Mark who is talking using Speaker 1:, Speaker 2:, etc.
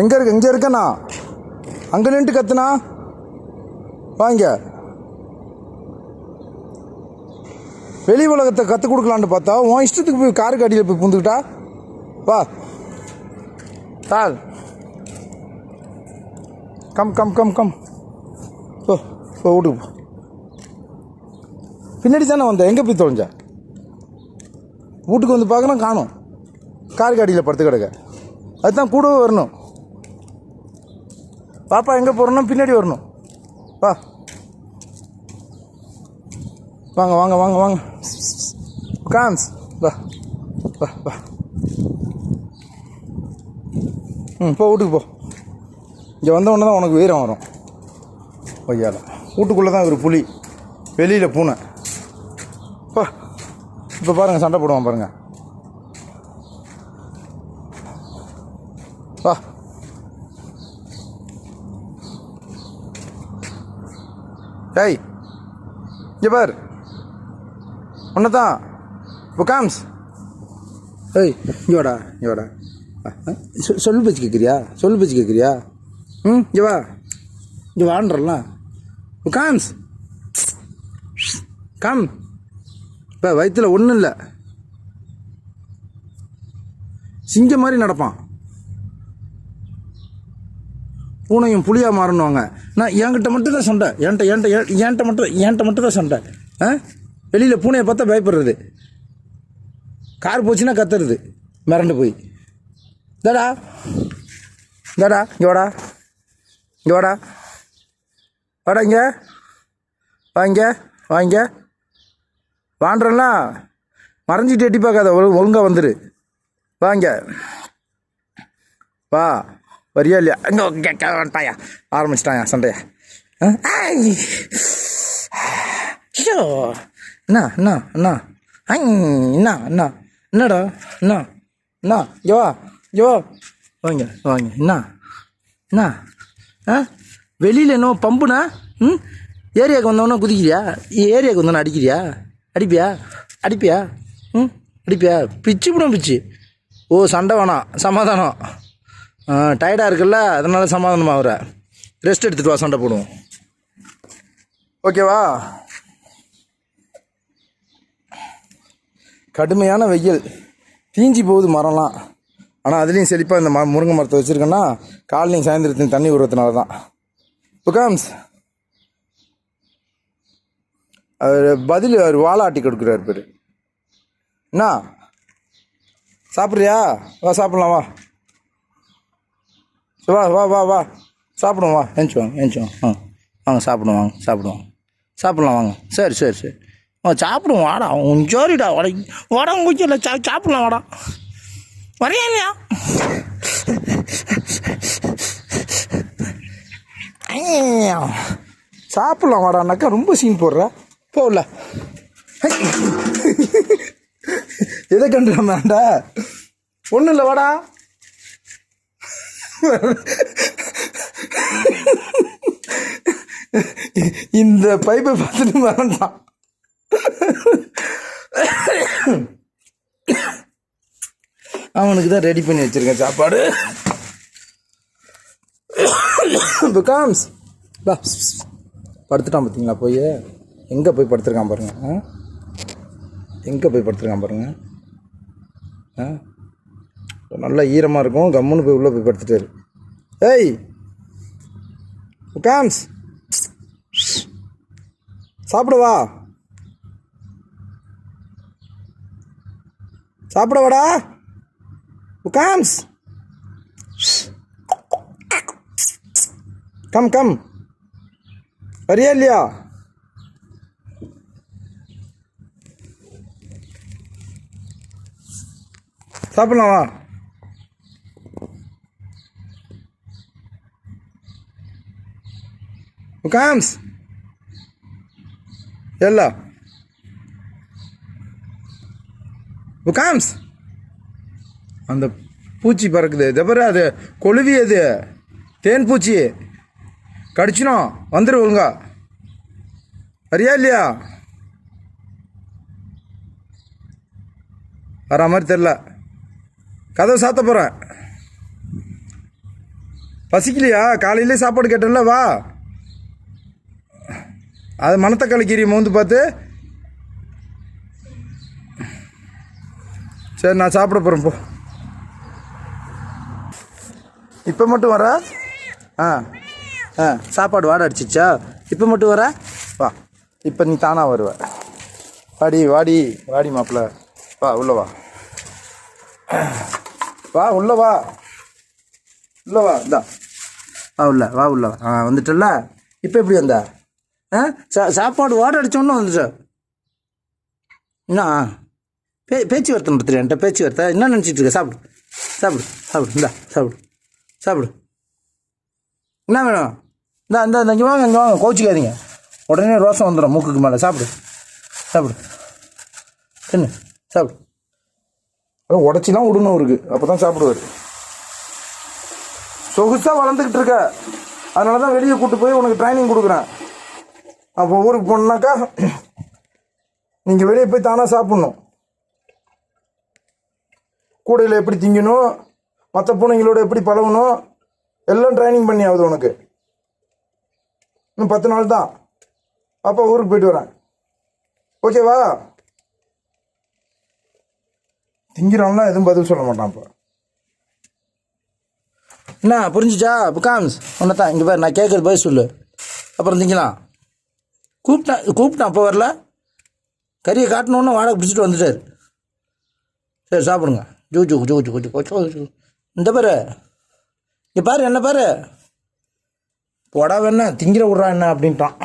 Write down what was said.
Speaker 1: எங்கே இருக்கு? எங்கே இருக்கண்ணா. அங்கே நின்று கத்துனா வாங்க வெளி உலகத்தை கற்றுக் கொடுக்கலான்னு பார்த்தா உன் இஷ்டத்துக்கு போய் காருக்கு அடியில் போய் புந்துக்கிட்டா? வா. தால் கம் கம் கம் கம். ஓ ஓ வீட்டுக்கு போ. பின்னாடி தானே வந்த? எங்கே போய் தொலைஞ்ச? வீட்டுக்கு வந்து பார்க்கணும் காணும். காருக்கு அடியில் படுத்து கிடக்க. அதுதான் கூடவே வரணும். பாப்பா எங்கே போகிறோன்னா பின்னாடி வரணும். வா. வாங்க வாங்க வாங்க வாங்க. கான்ஸ் வா வா வா. ம் போ வீட்டுக்கு போ. இங்கே வந்த உடனே தான் உனக்கு வீரம் வரும். ஒய்யால வீட்டுக்குள்ளே தான் ஒரு புலி. வெளியில் பூனை. போ இப்போ பாருங்கள் சண்டை போடுவான் பாருங்கள் டேய் இங்கே பார். ஒன்று தான் புகாம்ஸ் ஏய் இங்கே வாடா இங்கே வாடா. சொ- சொல்லு பேச்சு கேட்குறியா? சொல்லு பேச்சு கேட்குறியா? ம் இங்கே வா. இங்கே வான்றல புகாம்ஸ் கம் இப்போ வயிற்றில் ஒன்றும் இல்லை சிங்கம் மாதிரி நடப்பான். பூனையும் புளியாக மாறணுவாங்க. நான் என்கிட்ட மட்டும் தான் சண்டை. என்கிட்ட என்கிட்ட என்- என்கிட்ட மட்டும் என்கிட்ட மட்டும் தான் சண்டை. ஆ? வெளியில் பூனையை பார்த்தா பயப்படுறது. கார் போச்சுன்னா கத்துறது. மிரண்டு போய். தடா தடா இங்கோடா இங்கோடா வாடா. இங்கே. வாங்க வாங்க வாண்டுறலாம் மறைஞ்சிட்டு எட்டி பார்க்காத. ஒழுங்காக வந்துடு வாங்க வா. வரியா இல்லையா? அங்கே கேட்க வந்துட்டாயா ஆரம்பிச்சிட்டாயா சண்டையா. ஆ? ஐயோ. என்ன அண்ணா என்ன ஐ என்ன என்னடா? என்ன என்ன யோவா யோ வாங்க வாங்க. என்ன அண்ணா. ஆ? வெளியில் என்ன பம்புனா ம்? ஏரியாவுக்கு வந்தவொன்னே குதிக்கிறியா? ஏரியாவுக்கு வந்தோன்னே அடிக்கிறியா? அடிப்பியா? அடிப்பியா? ம்? அடிப்பியா? பிச்சு விடும் பிச்சு. ஓ சண்டை வேணாம். சமாதானம். டயர்டாக இருக்குல்ல அதனால் சமாதானமாக ஆகுற ரெஸ்ட் எடுத்துகிட்டு வா சண்டை போடுவோம். ஓகேவா கடுமையான வெயில். தீஞ்சி போகுது மரம்லாம். ஆனால் அதுலேயும் செழிப்பாக இந்த ம முருங்கை மரத்தை வச்சுருக்கேன்னா காலையும் சாயந்தரத்தையும் தண்ணி விடுறதுனால தான். புகாம்ஸ் அவர் பதில் அவர் வாழாட்டி கொடுக்குறாரு பேர். என்ன சாப்பிட்றியா? வா சாப்பிட்லாம் வா. வா வா வா வா. சாப்பிடுவோம் வா. ஏஞ்சி வாங்க ஏஞ்சி வாங்க ஆ. வாங்க சாப்பிடுவோம் வாங்க சாப்பிடுவோம். சாப்பிட்லாம் வாங்க. சரி சரி சரி. ஆ சாப்பிடுவோம் வாடா. உன் ஜோரிடா வட. வட உங்க இல்லை சா சாப்பிட்லாம் வாடா. வரையா இல்லையா ஐயா. சாப்பிட்லாம் வாடானாக்கா ரொம்ப சீன் போடுற. போகல எதை கண்டு வேண்டா ஒன்றும் இல்லை வாடா. இந்த பைப்பை பார்த்துட்டு வேண்டாம் அவனுக்கு தான் ரெடி பண்ணி வச்சிருக்கேன் சாப்பாடு. காம்ஸ். பா படுத்துட்டான் பார்த்தீங்களா போய்? எங்கே போய் படுத்துருக்கான் பாருங்கள் ஆ? எங்கே போய் படுத்துருக்கான் பாருங்கள் ஆ? நல்லா ஈரமாக இருக்கும். கம்முன்னு போய் உள்ளே போய் படுத்துட்டாரு. ஏய் பிகாம்ஸ் சாப்பிடவா. சாப்பிடவாடா. வாடா கம் கம். வரியா இல்லையா? சாப்பிடலாம்? வா உகாம்ஸ் ಎಲ್ಲ உகாம்ஸ் அந்த பூச்சி பறக்குது இதை பாரு அது கொழுவி அது தேன் பூச்சி கடிச்சிடும் வந்துரு ஒழுங்கா வரியா இல்லையா வர மாதிரி தெரில கதவை சாத்த போகிறேன் பசிக்கலையா காலையிலே சாப்பாடு கேட்டல வா அது மணத்தக்காளி கீரையை மோந்து பார்த்து சரி நான் சாப்பிட போகிறேன் போ. இப்போ மட்டும் வர? ஆ ஆ சாப்பாடு வாடை அடிச்சிச்சா? இப்போ மட்டும் வர? வா இப்போ நீ தானாக வருவ. வாடி வாடி வாடி மாப்பிள்ள. வா உள்ள வா. வா உள்ள வா. உள்ள வா இந்தா. வா உள்ள வா உள்ள வா. ஆ வந்துட்டல இப்போ எப்படி வந்தா? சா சாப்பாடு வாடை அடிச்சோன்னு சார். என்ன? பே பேச்சு வார்த்தை நடத்துறியா? என்கிட்ட பேச்சுவார்த்தை? என்ன நினச்சிட்டு இருக்க? சாப்பிடு. சாப்பிடு. சாப்பிடு. இந்தா சாப்பிடு. சாப்பிடு. என்ன வேணும்? இந்தா இந்த இந்த இங்கே வாங்க இங்கே வாங்க. கோச்சிக்காதீங்க உடனே ரோசம் வந்துடும் மூக்குக்கு மேலே. சாப்பிடு. சாப்பிடு. தின்னு. சாப்பிடு. அதான் உடச்சிலாம் விடணும் இருக்கு அப்போ தான் சாப்பிடுவார். சொகுசாக வளர்ந்துக்கிட்டு இருக்க. அதனால தான் வெளியே கூட்டு போய் உனக்கு ட்ரைனிங் கொடுக்குறேன். அப்போ ஊருக்கு போனோம்னாக்கா நீங்கள் வெளியே போய் தானாக சாப்பிட்ணும். கூடையில் எப்படி திங்கணும் மற்ற பூனைங்களோட எப்படி பழகணும் எல்லாம் ட்ரைனிங் பண்ணி ஆகுது உனக்கு. இன்னும் பத்து நாள் தான். அப்போ ஊருக்கு போயிட்டு வரேன். ஓகேவா திங்கிறோம்னா எதுவும் பதில் சொல்ல மாட்டான் இப்போ. என்ன புரிஞ்சுச்சா? புக்காம்ஸ் ஒன்று தான் இங்கே பாரு நான் கேட்குறது பதில் சொல்லு. அப்புறம் திங்கலாம். கூப்பிட்டேன் கூப்பிட்டேன் அப்போ வரல. கறியை காட்டணுன்னு வாடகை பிடிச்சிட்டு வந்துட்டார். சரி சாப்பிடுங்க. ஜூ ஜூ ஜூ ஜூ ஜூ ஜூ இந்த பாரு. இங்கே பாரு என்ன பாரு? போடா வேணா திங்கிற விட்றா என்ன அப்படின்ட்டான்.